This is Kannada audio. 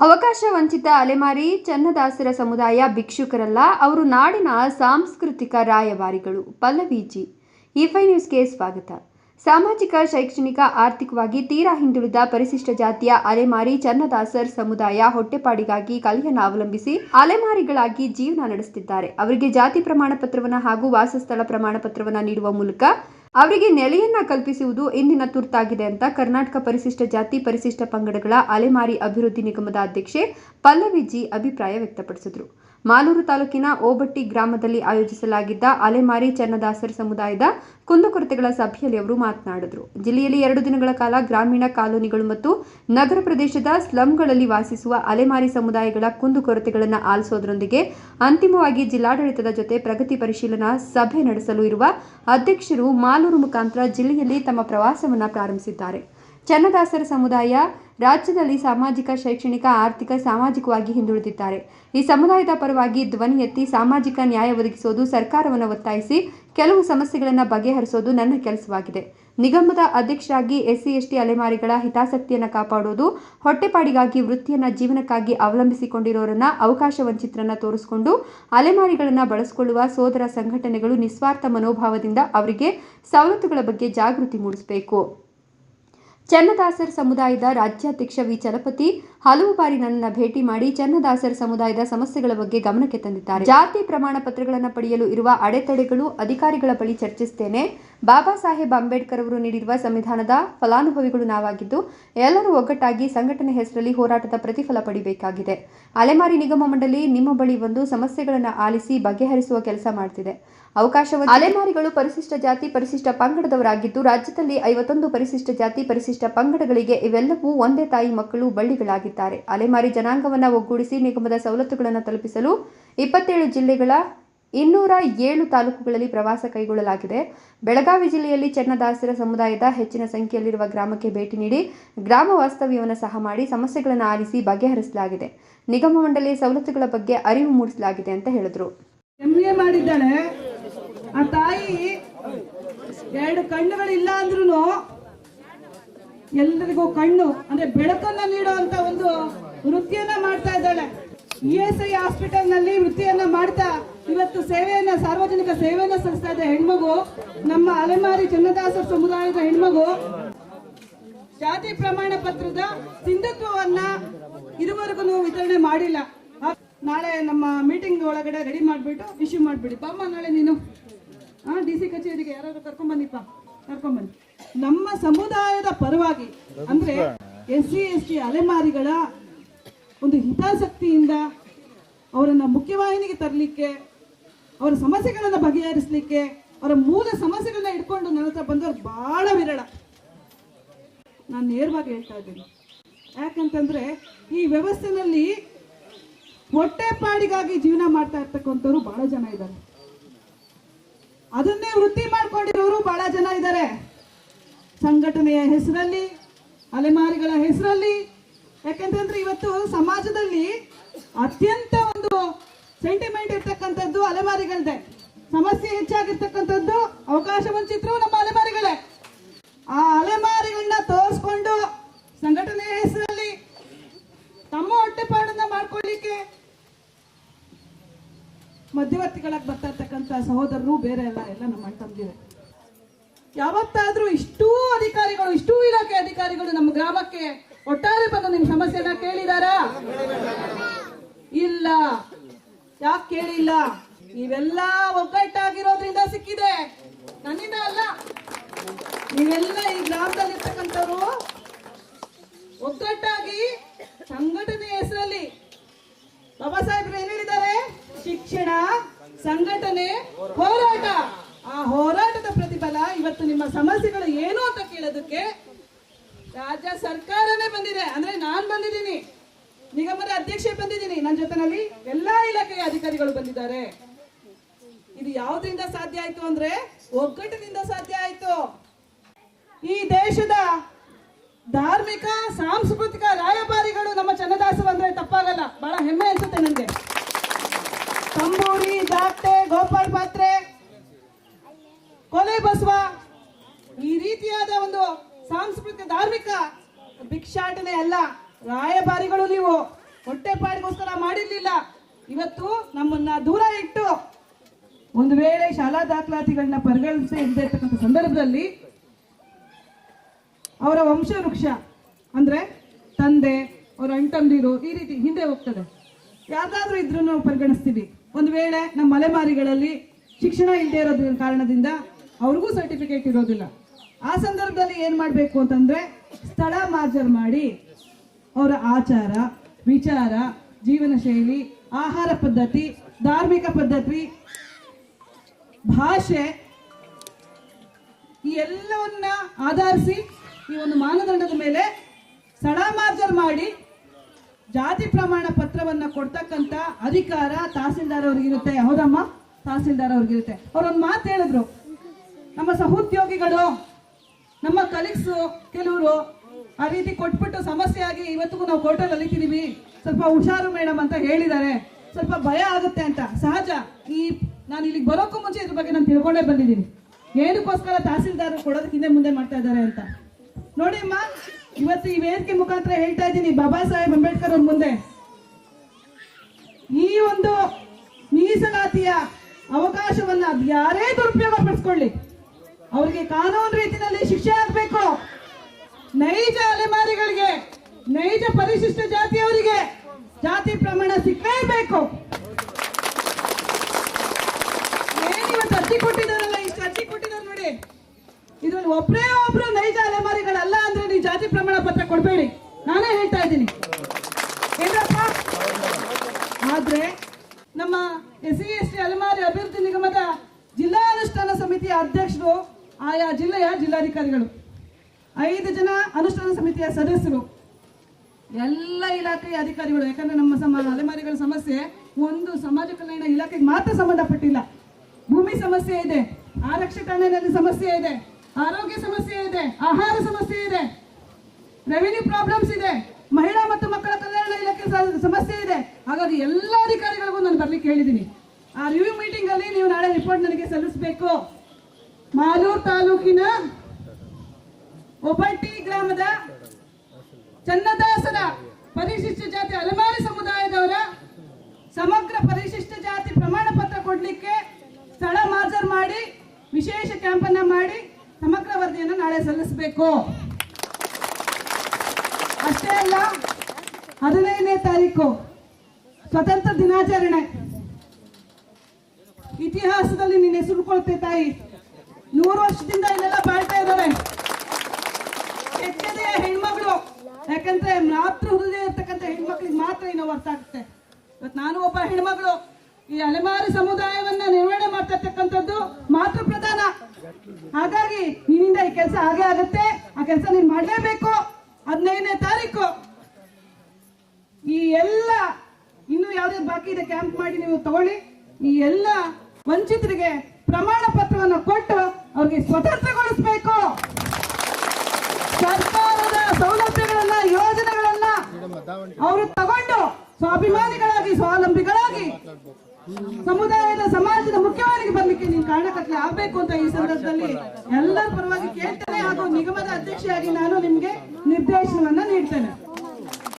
ಅವಕಾಶ ವಂಚಿತ ಅಲೆಮಾರಿ, ಚನ್ನದಾಸರ ಸಮುದಾಯ ಭಿಕ್ಷುಕರಲ್ಲ, ಅವರು ನಾಡಿನ ಸಾಂಸ್ಕೃತಿಕ ರಾಯಭಾರಿಗಳು. ಪಲ್ಲವಿಜಿ ಇಫೈ ನ್ಯೂಸ್ಗೆ ಸ್ವಾಗತ. ಸಾಮಾಜಿಕ, ಶೈಕ್ಷಣಿಕ, ಆರ್ಥಿಕವಾಗಿ ತೀರಾ ಹಿಂದುಳಿದ ಪರಿಶಿಷ್ಟ ಜಾತಿಯ ಅಲೆಮಾರಿ, ಚನ್ನದಾಸರ್ ಸಮುದಾಯ ಹೊಟ್ಟೆಪಾಡಿಗಾಗಿ ಕಲೆಯನ್ನು ಅವಲಂಬಿಸಿ ಅಲೆಮಾರಿಗಳಾಗಿ ಜೀವನ ನಡೆಸುತ್ತಿದ್ದಾರೆ. ಅವರಿಗೆ ಜಾತಿ ಪ್ರಮಾಣ ಪತ್ರವನ್ನ ಹಾಗೂ ವಾಸಸ್ಥಳ ಪ್ರಮಾಣ ಪತ್ರವನ್ನ ನೀಡುವ ಮೂಲಕ ಅವರಿಗೆ ನೆಲೆಯನ್ನ ಕಲ್ಪಿಸುವುದು ಇಂದಿನ ತುರ್ತಾಗಿದೆ ಅಂತ ಕರ್ನಾಟಕ ಪರಿಶಿಷ್ಟ ಜಾತಿ ಪರಿಶಿಷ್ಟ ಪಂಗಡಗಳ ಅಲೆಮಾರಿ ಅಭಿವೃದ್ಧಿ ನಿಗಮದ ಅಧ್ಯಕ್ಷೆ ಪಲ್ಲವಿ ಜಿ ಅಭಿಪ್ರಾಯ ವ್ಯಕ್ತಪಡಿಸಿದರು. ಮಾಲೂರು ತಾಲೂಕಿನ ಓಬಟ್ಟಿ ಗ್ರಾಮದಲ್ಲಿ ಆಯೋಜಿಸಲಾಗಿದ್ದ ಅಲೆಮಾರಿ ಚನ್ನದಾಸರ ಸಮುದಾಯದ ಕುಂದುಕೊರತೆಗಳ ಸಭೆಯಲ್ಲಿ ಅವರು ಮಾತನಾಡಿದರು. ಜಿಲ್ಲೆಯಲ್ಲಿ ಎರಡು ದಿನಗಳ ಕಾಲ ಗ್ರಾಮೀಣ ಕಾಲೋನಿಗಳು ಮತ್ತು ನಗರ ಪ್ರದೇಶದ ಸ್ಲಂಗಳಲ್ಲಿ ವಾಸಿಸುವ ಅಲೆಮಾರಿ ಸಮುದಾಯಗಳ ಕುಂದುಕೊರತೆಗಳನ್ನು ಆಲಿಸೋದರೊಂದಿಗೆ ಅಂತಿಮವಾಗಿ ಜಿಲ್ಲಾಡಳಿತದ ಜೊತೆ ಪ್ರಗತಿ ಪರಿಶೀಲನಾ ಸಭೆ ನಡೆಸಲು ಇರುವ ಅಧ್ಯಕ್ಷರು ಮಾಲೂರು ಮುಖಾಂತರ ಜಿಲ್ಲೆಯಲ್ಲಿ ತಮ್ಮ ಪ್ರವಾಸವನ್ನು ಪ್ರಾರಂಭಿಸಿದ್ದಾರೆ. ಚನ್ನದಾಸರ ಸಮುದಾಯ ರಾಜ್ಯದಲ್ಲಿ ಸಾಮಾಜಿಕ, ಶೈಕ್ಷಣಿಕ, ಆರ್ಥಿಕ, ಸಾಮಾಜಿಕವಾಗಿ ಹಿಂದುಳಿದಿದ್ದಾರೆ. ಈ ಸಮುದಾಯದ ಪರವಾಗಿ ಧ್ವನಿ ಎತ್ತಿ ಸಾಮಾಜಿಕ ನ್ಯಾಯ ಒದಗಿಸೋದು ಸರ್ಕಾರವನ್ನು ಒತ್ತಾಯಿಸಿ ಕೆಲವು ಸಮಸ್ಯೆಗಳನ್ನು ಬಗೆಹರಿಸೋದು ನನ್ನ ಕೆಲಸವಾಗಿದೆ. ನಿಗಮದ ಅಧ್ಯಕ್ಷರಾಗಿ ಎಸ್ಸಿ, ಎಸ್ಟಿ ಅಲೆಮಾರಿಗಳ ಹಿತಾಸಕ್ತಿಯನ್ನು ಕಾಪಾಡೋದು, ಹೊಟ್ಟೆಪಾಡಿಗಾಗಿ ವೃತ್ತಿಯನ್ನ ಜೀವನಕ್ಕಾಗಿ ಅವಲಂಬಿಸಿಕೊಂಡಿರೋರನ್ನ ಅವಕಾಶ ವಂಚಿತರನ್ನ ತೋರಿಸಿಕೊಂಡು ಅಲೆಮಾರಿಗಳನ್ನು ಬಳಸಿಕೊಳ್ಳುವ ಸೋದರ ಸಂಘಟನೆಗಳು ನಿಸ್ವಾರ್ಥ ಮನೋಭಾವದಿಂದ ಅವರಿಗೆ ಸವಲತ್ತುಗಳ ಬಗ್ಗೆ ಜಾಗೃತಿ ಮೂಡಿಸಬೇಕು. ಚನ್ನದಾಸರ ಸಮುದಾಯದ ರಾಜ್ಯಾಧ್ಯಕ್ಷ ವಿ. ಚಲಪತಿ ಹಲವು ಬಾರಿ ನನ್ನನ್ನು ಭೇಟಿ ಮಾಡಿ ಚನ್ನದಾಸರ ಸಮುದಾಯದ ಸಮಸ್ಯೆಗಳ ಬಗ್ಗೆ ಗಮನಕ್ಕೆ ತಂದಿದ್ದಾರೆ. ಜಾತಿ ಪ್ರಮಾಣ ಪತ್ರಗಳನ್ನು ಪಡೆಯಲು ಇರುವ ಅಡೆತಡೆಗಳು ಅಧಿಕಾರಿಗಳ ಬಳಿ ಚರ್ಚಿಸುತ್ತೇನೆ ಬಾಬಾ ಸಾಹೇಬ್ ಅಂಬೇಡ್ಕರ್ ಅವರು ನೀಡಿರುವ ಸಂವಿಧಾನದ ಫಲಾನುಭವಿಗಳು ನಾವಾಗಿದ್ದು, ಎಲ್ಲರೂ ಒಗ್ಗಟ್ಟಾಗಿ ಸಂಘಟನೆ ಹೆಸರಲ್ಲಿ ಹೋರಾಟದ ಪ್ರತಿಫಲ ಪಡಿಬೇಕಾಗಿದೆ. ಅಲೆಮಾರಿ ನಿಗಮ ಮಂಡಳಿ ನಿಮ್ಮ ಬಳಿ ಒಂದು ಸಮಸ್ಯೆಗಳನ್ನು ಆಲಿಸಿ ಬಗೆಹರಿಸುವ ಕೆಲಸ ಮಾಡ್ತಿದೆ. ಅವಕಾಶ ಅಲೆಮಾರಿಗಳು ಪರಿಶಿಷ್ಟ ಜಾತಿ, ಪರಿಶಿಷ್ಟ ಪಂಗಡದವರಾಗಿದ್ದು, ರಾಜ್ಯದಲ್ಲಿ ಐವತ್ತೊಂದು ಪರಿಶಿಷ್ಟ ಜಾತಿ, ಪರಿಶಿಷ್ಟ ಪಂಗಡಗಳಿಗೆ ಇವೆಲ್ಲವೂ ಒಂದೇ ತಾಯಿ ಮಕ್ಕಳು ಬಳ್ಳಿಗಳಾಗಿದ್ದಾರೆ ಅಲೆಮಾರಿ ಜನಾಂಗವನ್ನ ಒಗ್ಗೂಡಿಸಿ ನಿಗಮದ ಸವಲತ್ತುಗಳನ್ನು ತಲುಪಿಸಲು ಇಪ್ಪತ್ತೇಳು ಜಿಲ್ಲೆಗಳ ಇನ್ನೂರ ಏಳು ತಾಲೂಕುಗಳಲ್ಲಿ ಪ್ರವಾಸ ಕೈಗೊಳ್ಳಲಾಗಿದೆ. ಬೆಳಗಾವಿ ಜಿಲ್ಲೆಯಲ್ಲಿ ಚನ್ನದಾಸರ ಸಮುದಾಯದ ಹೆಚ್ಚಿನ ಸಂಖ್ಯೆಯಲ್ಲಿರುವ ಗ್ರಾಮಕ್ಕೆ ಭೇಟಿ ನೀಡಿ ಗ್ರಾಮ ವಾಸ್ತವ್ಯವನ್ನು ಸಹ ಮಾಡಿ ಸಮಸ್ಯೆಗಳನ್ನು ಆಲಿಸಿ ಬಗೆಹರಿಸಲಾಗಿದೆ. ನಿಗಮ ಮಂಡಳಿ ಸವಲತ್ತುಗಳ ಬಗ್ಗೆ ಅರಿವು ಮೂಡಿಸಲಾಗಿದೆ ಅಂತ ಹೇಳಿದರು. ಮಾಡಿದ್ದಾಳೆ. ಆ ತಾಯಿ ಎರಡು ಕಣ್ಣುಗಳಿಲ್ಲ ಅಂದ್ರೂ ಎಲ್ಲರಿಗೂ ಕಣ್ಣು, ಅಂದ್ರೆ ಬೆಳಕನ್ನ ನೀಡುವಂತ ಒಂದು ವೃತ್ತಿಯನ್ನ ಮಾಡ್ತಾ ಇದ್ದಾಳೆ. ಇ ಎಸ್ ಐ ಹಾಸ್ಪಿಟಲ್ನಲ್ಲಿ ವೃತ್ತಿಯನ್ನ ಮಾಡ್ತಾ ಇವತ್ತು ಸೇವೆಯನ್ನ, ಸಾರ್ವಜನಿಕ ಸೇವೆಯನ್ನ ಸಲ್ಲಿಸ್ತಾ ಇದೆ ಹೆಣ್ಮಗು, ನಮ್ಮ ಅಲೆಮಾರಿ ಚನ್ನದಾಸರ ಸಮುದಾಯದ ಹೆಣ್ಮಗು, ಜಾತಿ ಪ್ರಮಾಣ ಪತ್ರದ ಸಿಂಧುತ್ವವನ್ನ ಇದುವರೆಗೂ ವಿತರಣೆ ಮಾಡಿಲ್ಲ. ನಾಳೆ ನಮ್ಮ ಮೀಟಿಂಗ್ ಒಳಗಡೆ ರೆಡಿ ಮಾಡ್ಬಿಟ್ಟು ಇಶ್ಯೂ ಮಾಡ್ಬಿಡಿ. ಬಾಮ್ಮ, ನಾಳೆ ನೀನು ಹಾ ಡಿ ಸಿ ಕಚೇರಿಗೆ ಯಾರಾದ್ರೂ ಕರ್ಕೊಂಡ್ ಬನ್ನಿಪ್ಪ, ಕರ್ಕೊಂಡ್ ಬನ್ನಿ. ನಮ್ಮ ಸಮುದಾಯದ ಪರವಾಗಿ ಅಂದ್ರೆ ಎಸ್ ಸಿ, ಎಸ್ ಟಿ ಅಲೆಮಾರಿಗಳ ಒಂದು ಹಿತಾಸಕ್ತಿಯಿಂದ ಅವರನ್ನ ಮುಖ್ಯವಾಹಿನಿಗೆ ತರಲಿಕ್ಕೆ, ಅವರ ಸಮಸ್ಯೆಗಳನ್ನ ಬಗೆಹರಿಸಲಿಕ್ಕೆ, ಅವರ ಮೂಲ ಸಮಸ್ಯೆಗಳನ್ನ ಇಟ್ಕೊಂಡು ನನ್ನ ಹತ್ರ ಬಂದವರು ಬಹಳ ವಿರಳ. ನಾನು ನೇರವಾಗಿ ಹೇಳ್ತಾ ಇದ್ದೀನಿ. ಯಾಕಂತಂದ್ರೆ ಈ ವ್ಯವಸ್ಥೆನಲ್ಲಿ ಹೊಟ್ಟೆಪಾಡಿಗಾಗಿ ಜೀವನ ಮಾಡ್ತಾ ಇರ್ತಕ್ಕಂಥವ್ರು ಬಹಳ ಜನ ಇದ್ದಾರೆ. ಅದನ್ನೇ ವೃತ್ತಿ ಮಾಡ್ಕೊಂಡಿರೋರು ಬಹಳ ಜನ ಇದ್ದಾರೆ. ಸಂಘಟನೆಯ ಹೆಸರಲ್ಲಿ, ಅಲೆಮಾರಿಗಳ ಹೆಸರಲ್ಲಿ. ಯಾಕಂತಂದ್ರೆ ಇವತ್ತು ಸಮಾಜದಲ್ಲಿ ಅತ್ಯಂತ ಒಂದು ಸೆಂಟಿಮೆಂಟ್ ಇರ್ತಕ್ಕಂಥದ್ದು ಅಲೆಮಾರಿಗಳದೆ. ಸಮಸ್ಯೆ ಹೆಚ್ಚಾಗಿರ್ತಕ್ಕಂಥದ್ದು ಅವಕಾಶ ವಂಚಿತರು ನಮ್ಮ ಅಲೆಮಾರಿಗಳೇ. ಆ ಅಲೆಮಾರಿಗಳನ್ನ ತೋರಿಸ್ಕೊಂಡು ಸಂಘಟನೆಯ ಹೆಸರಲ್ಲಿ ತಮ್ಮ ಹೊಟ್ಟೆಪಾಡನ್ನ ಮಾಡ್ಕೊಳ್ಳಿಕ್ಕೆ ಮಧ್ಯವರ್ತಿಗಳಾಗಿ ಬರ್ತಾ ಇರ್ತಕ್ಕಂಥ ಸಹೋದರರು ಬೇರೆ ಎಲ್ಲ ಎಲ್ಲ ನಮ್ಮ ಅಣ್ಣ ಯಾವತ್ತಾದ್ರೂ ಇಷ್ಟೂ ಅಧಿಕಾರಿಗಳು, ಇಷ್ಟೂ ಇಲಾಖೆ ಅಧಿಕಾರಿಗಳು ನಮ್ಮ ಗ್ರಾಮಕ್ಕೆ ಒಟ್ಟಾರೆ ಬಂದು ನಿಮ್ ಸಮಸ್ಯೆನ ಕೇಳಿದಾರಾ? ಇಲ್ಲ. ಯಾಕೆ ಕೇಳಿಲ್ಲ? ನೀವೆಲ್ಲ ಒಗ್ಗಟ್ಟಾಗಿರೋದ್ರಿಂದ ಸಿಕ್ಕಿದೆ. ನನ್ನಿಂದ ಅಲ್ಲ. ನೀವೆಲ್ಲ ಈ ಗ್ರಾಮದಲ್ಲಿ ಇರ್ತಕ್ಕಂಥವ್ರು ಒಗ್ಗಟ್ಟಾಗಿ ಸಂಘಟನೆ ಹೆಸರಲ್ಲಿ ಬಾಬಾ ಸಾಹೇಬ್ರು ಏನ್ ಹೇಳಿದ್ದಾರೆ? ಶಿಕ್ಷಣ, ಸಂಘಟನೆ, ಹೋರಾಟ ಆ ಹೋರಾಟದ ಪ್ರತಿಫಲ ಇವತ್ತು ನಿಮ್ಮ ಸಮಸ್ಯೆಗಳು ಕೇಳೋದಕ್ಕೆ ರಾಜ್ಯ ಸರ್ಕಾರನೇ ಬಂದಿದೆ. ಅಂದ್ರೆ ನಾನ್ ಬಂದಿದ್ದೀನಿ. ನಿಗಮದ ಅಧ್ಯಕ್ಷೆ ಬಂದಿದ್ದೀನಿ. ನನ್ನ ಜೊತೆನಲ್ಲಿ ಎಲ್ಲಾ ಇಲಾಖೆಯ ಅಧಿಕಾರಿಗಳು ಬಂದಿದ್ದಾರೆ. ಇದು ಯಾವ್ದ್ರಿಂದ ಸಾಧ್ಯ ಆಯ್ತು ಅಂದ್ರೆ ಒಗ್ಗಟ್ಟಿನಿಂದ ಸಾಧ್ಯ ಆಯ್ತು. ಈ ದೇಶದ ಧಾರ್ಮಿಕ, ಸಾಂಸ್ಕೃತಿಕ ರಾಯಭಾರಿಗಳು ನಮ್ಮ ಚನ್ನದಾಸರು ಅಂದ್ರೆ ತಪ್ಪಾಗಲ್ಲ. ಬಹಳ ಹೆಮ್ಮೆ ಅನ್ಸುತ್ತೆ ನನಗೆ. ತಂಬೂರಿ ಜಾತೆ ಗೋಪಾಲ್ ಪಾತ್ರೆ, ಕೊಲೆ ಬಸವ ಸಾಂಸ್ಕೃತಿಕ ಧಾರ್ಮಿಕ ಭಿಕ್ಷಾಟನೆ ಅಲ್ಲ. ರಾಯಭಾರಿಗಳು ನೀವು ಹೊಟ್ಟೆಪಾಡಿಗೋಸ್ಕರ ಮಾಡಿರ್ಲಿಲ್ಲ. ಇವತ್ತು ನಮ್ಮನ್ನ ದೂರ ಇಟ್ಟು ಒಂದು ವೇಳೆ ಶಾಲಾ ದಾಖಲಾತಿಗಳನ್ನ ಪರಿಗಣಿಸಿ ಇಲ್ಲದೆ ಇರ್ತಕ್ಕಂಥ ಸಂದರ್ಭದಲ್ಲಿ ಅವರ ವಂಶ ವೃಕ್ಷ ಅಂದ್ರೆ ತಂದೆ, ಅವರ ಅಂಟಂದಿರು ಈ ರೀತಿ ಹಿಂದೆ ಹೋಗ್ತದೆ. ಯಾರಾದ್ರೂ ಇದ್ರೂ ನಾವು ಪರಿಗಣಿಸ್ತೀವಿ. ಒಂದು ವೇಳೆ ನಮ್ಮ ಮಲೆಮಾರಿಗಳಲ್ಲಿ ಶಿಕ್ಷಣ ಇಲ್ಲದೆ ಇರೋದ್ರ ಕಾರಣದಿಂದ ಅವ್ರಿಗೂ ಸರ್ಟಿಫಿಕೇಟ್ ಇರೋದಿಲ್ಲ. ಆ ಸಂದರ್ಭದಲ್ಲಿ ಏನ್ ಮಾಡ್ಬೇಕು ಅಂತಂದ್ರೆ ಸ್ಥಳ ಮಾರ್ಜರ್ ಮಾಡಿ ಅವರ ಆಚಾರ, ವಿಚಾರ, ಜೀವನ ಶೈಲಿ, ಆಹಾರ ಪದ್ಧತಿ, ಧಾರ್ಮಿಕ ಪದ್ಧತಿ, ಭಾಷೆ, ಈ ಎಲ್ಲವನ್ನ ಆಧರಿಸಿ ಈ ಒಂದು ಮಾನದಂಡದ ಮೇಲೆ ಸ್ಥಳ ಮಾರ್ಜರ್ ಮಾಡಿ ಜಾತಿ ಪ್ರಮಾಣ ಪತ್ರವನ್ನ ಕೊಡ್ತಕ್ಕಂತ ಅಧಿಕಾರ ತಹಸೀಲ್ದಾರ್ ಅವ್ರಿಗಿರುತ್ತೆ. ಹೌದಮ್ಮ? ತಹಸೀಲ್ದಾರ್ ಅವ್ರಿಗಿರುತ್ತೆ. ಅವ್ರೊಂದು ಮಾತು ಹೇಳಿದ್ರು. ನಮ್ಮ ಸಹೋದ್ಯೋಗಿಗಳು ನಮ್ಮ ಕಲೀಗ್ಸ್ ಕೆಲವರು ಆ ರೀತಿ ಕೊಟ್ಬಿಟ್ಟು ಸಮಸ್ಯೆ ಆಗಿ ಇವತ್ತಿಗೂ ನಾವು ಕೋರ್ಟಲ್ಲಿ ಅಲಿತಿದೀವಿ ಸ್ವಲ್ಪ ಹುಷಾರು ಮೇಡಮ್ ಅಂತ ಹೇಳಿದ್ದಾರೆ. ಸ್ವಲ್ಪ ಭಯ ಆಗುತ್ತೆ ಅಂತ. ಸಹಜ. ಈ ನಾನು ಇಲ್ಲಿಗೆ ಬರೋಕ್ಕೂ ಮುಂಚೆ ಇದ್ರ ಬಗ್ಗೆ ನಾನು ತಿಳ್ಕೊಂಡೇ ಬಂದಿದ್ದೀನಿ. ಏನಕ್ಕೋಸ್ಕರ ತಹಸೀಲ್ದಾರ್ ಕೊಡೋದಕ್ಕೆ ಹಿಂದೆ ಮುಂದೆ ಮಾಡ್ತಾ ಇದ್ದಾರೆ ಅಂತ. ನೋಡಿ ಅಮ್ಮ, ಇವತ್ತು ಈ ವೇದಿಕೆ ಮುಖಾಂತರ ಹೇಳ್ತಾ ಇದ್ದೀನಿ. ಬಾಬಾ ಸಾಹೇಬ್ ಅಂಬೇಡ್ಕರ್ ಅವ್ರ ಮುಂದೆ. ಈ ಒಂದು ಮೀಸಲಾತಿಯ ಅವಕಾಶವನ್ನ ಯಾರೇ ದುರುಪಯೋಗ ಪಡಿಸ್ಕೊಳ್ಳಿ. ಅವ್ರಿಗೆ ಕಾನೂನು ರೀತಿಯಲ್ಲಿ ಶಿಕ್ಷೆ ಆಗ್ಬೇಕು. ನೈಜ ಅಲೆಮಾರಿಗಳಿಗೆ, ನೈಜ ಪರಿಶಿಷ್ಟ ಜಾತಿಯವರಿಗೆ ಜಾತಿ ಪ್ರಮಾಣ ಸಿಕ್ಕಲೇಬೇಕು ಏನಿವತ್ತು ಅರ್ಜಿ ಕೊಟ್ಟಿದಾರಲ್ಲ ಇಷ್ಟು ಅರ್ಜಿ ಕೊಟ್ಟಿದ್ದಾರೆ ನೋಡಿ. ಇದ್ರಲ್ಲಿ ಒಬ್ಬರೇ ಒಬ್ರು ನೈಜ ಅಲೆಮಾರಿಗಳಲ್ಲ ಅಂದ್ರೆ ನೀವು ಜಾತಿ ಪ್ರಮಾಣ ಪತ್ರ ಕೊಡಬೇಡಿ. ನಾನೇ ಹೇಳ್ತಾ ಇದ್ದೀನಿ. ಆದ್ರೆ ನಮ್ಮ ಎಸ್ ಸಿ ಎಸ್ ಟಿ ಅಲೆಮಾರಿ ಅಭಿವೃದ್ಧಿ ನಿಗಮದ ಜಿಲ್ಲಾ ಅನುಷ್ಠಾನ ಸಮಿತಿಯ ಅಧ್ಯಕ್ಷರು ಆಯಾ ಜಿಲ್ಲೆಯ ಜಿಲ್ಲಾಧಿಕಾರಿಗಳು, ಐದು ಜನ ಅನುಷ್ಠಾನ ಸಮಿತಿಯ ಸದಸ್ಯರು, ಎಲ್ಲ ಇಲಾಖೆಯ ಅಧಿಕಾರಿಗಳು, ಯಾಕಂದ್ರೆ ನಮ್ಮ ಸಮ, ಅಲೆಮಾರಿಗಳ ಸಮಸ್ಯೆ ಒಂದು ಸಮಾಜ ಕಲ್ಯಾಣ ಇಲಾಖೆಗೆ ಮಾತ್ರ ಸಂಬಂಧಪಟ್ಟಿಲ್ಲ. ಭೂಮಿ ಸಮಸ್ಯೆ ಇದೆ ಆರಕ್ಷಕ ಠಾಣೆಯಲ್ಲಿ ಸಮಸ್ಯೆ ಇದೆ, ಆರೋಗ್ಯ ಸಮಸ್ಯೆ ಇದೆ, ಆಹಾರ ಸಮಸ್ಯೆ ಇದೆ ರೆವಿನ್ಯೂ ಪ್ರಾಬ್ಲಮ್ಸ್ ಇದೆ, ಮಹಿಳಾ ಮತ್ತು ಮಕ್ಕಳ ಕಲ್ಯಾಣ ಇಲಾಖೆ ಸಮಸ್ಯೆ ಇದೆ. ಹಾಗಾಗಿ ಎಲ್ಲ ಅಧಿಕಾರಿಗಳಿಗೂ ನಾನು ಬರ್ಲಿಕ್ಕೆ ಹೇಳಿದ್ದೀನಿ. ಆ ರಿವ್ಯೂ ಮೀಟಿಂಗ್ ಅಲ್ಲಿ ನೀವು ನಾಳೆ ರಿಪೋರ್ಟ್ ನನಗೆ ಸಲ್ಲಿಸಬೇಕು. ಮಾಲೂರು ತಾಲೂಕಿನ ಒಬಟ್ಟಿ ಗ್ರಾಮದ ಚನ್ನದಾಸರ ಪರಿಶಿಷ್ಟ ಜಾತಿ ಅಲಮಾರಿ ಸಮುದಾಯದವರ ಸಮಗ್ರ ಪರಿಶಿಷ್ಟ ಜಾತಿ ಪ್ರಮಾಣ ಪತ್ರ ಕೊಡಲಿಕ್ಕೆ ಸ್ಥಳ ಮಾಜರ್ ಮಾಡಿ, ವಿಶೇಷ ಕ್ಯಾಂಪನ್ನ ಮಾಡಿ ಸಮಗ್ರ ವರದಿಯನ್ನು ನಾಳೆ ಸಲ್ಲಿಸಬೇಕು. ಅಷ್ಟೇ ಅಲ್ಲ, ಹದಿನೈದನೇ ತಾರೀಕು, ಸ್ವತಂತ್ರ ದಿನಾಚರಣೆ. ಇತಿಹಾಸದಲ್ಲಿ ನಿನ್ನ ಹೆಸರು ಕೊಳ್ತೆ ತಾಯಿ. ನೂರು ವರ್ಷದಿಂದ ಇಲ್ಲೆಲ್ಲ ಬಾಳ್ತಾ ಇದ್ದಾರೆ ಕೆಚ್ಚದೆಯ ಹೆಣ್ಮಗಳು ಯಾಕಂದ್ರೆ ಮಾತೃ ಹೃದಯ ಇರ್ತಕ್ಕಂಥ ಹೆಣ್ಮಕ್ಳಿಗೆ ಮಾತ್ರ ಇನ್ನು ಅರ್ಥ ಆಗುತ್ತೆ. ಇವತ್ತು ನಾನು ಒಬ್ಬ ಹೆಣ್ಮಗಳು. ಈ ಅಲೆಮಾರಿ ಸಮುದಾಯವನ್ನ ನಿರ್ವಹಣೆ ಮಾಡ್ತಾ ಇರ್ತಕ್ಕಂಥದ್ದು ಮಾತೃ ಪ್ರಧಾನ. ಹಾಗಾಗಿ ನಿನ್ನಿಂದ ಈ ಕೆಲಸ ಹಾಗೆ ಆಗುತ್ತೆ. ಆ ಕೆಲಸ ನೀನ್ ಮಾಡಲೇಬೇಕು. ಹದಿನೈದನೇ ತಾರೀಕು. ಈ ಎಲ್ಲ ಇನ್ನು ಯಾವ್ದಾದ್ರು ಬಾಕಿ ಇದೆ ಕ್ಯಾಂಪ್ ಮಾಡಿ ನೀವು ತಗೊಳ್ಳಿ. ಈ ಎಲ್ಲ ವಂಚಿತರಿಗೆ ಪ್ರಮಾಣ ಪತ್ರವನ್ನು ಕೊಟ್ಟು ಅವ್ರಿಗೆ ಸ್ವತಂತ್ರಗೊಳಿಸಬೇಕು. ಸರ್ಕಾರದ ಸೌಲಭ್ಯಗಳನ್ನ ಯೋಜನೆಗಳನ್ನ ಅವರು ತಗೊಂಡು ಸ್ವಾಭಿಮಾನಿಗಳಾಗಿ, ಸ್ವಾವಲಂಬಿಗಳಾಗಿ ಸಮುದಾಯದ, ಸಮಾಜದ ಮುಖ್ಯವಾಗಿ ಬರ್ಲಿಕ್ಕೆ ನೀನು ಕಾರಣಕರ್ತನೆ ಆಗ್ಬೇಕು ಅಂತ ಈ ಸಂದರ್ಭದಲ್ಲಿ ಎಲ್ಲರ ಪರವಾಗಿ ಕೇಳ್ತೇನೆ. ಹಾಗೂ ನಿಗಮದ ಅಧ್ಯಕ್ಷೆಯಾಗಿ ನಾನು ನಿಮ್ಗೆ ನಿರ್ದೇಶನವನ್ನ ನೀಡ್ತೇನೆ.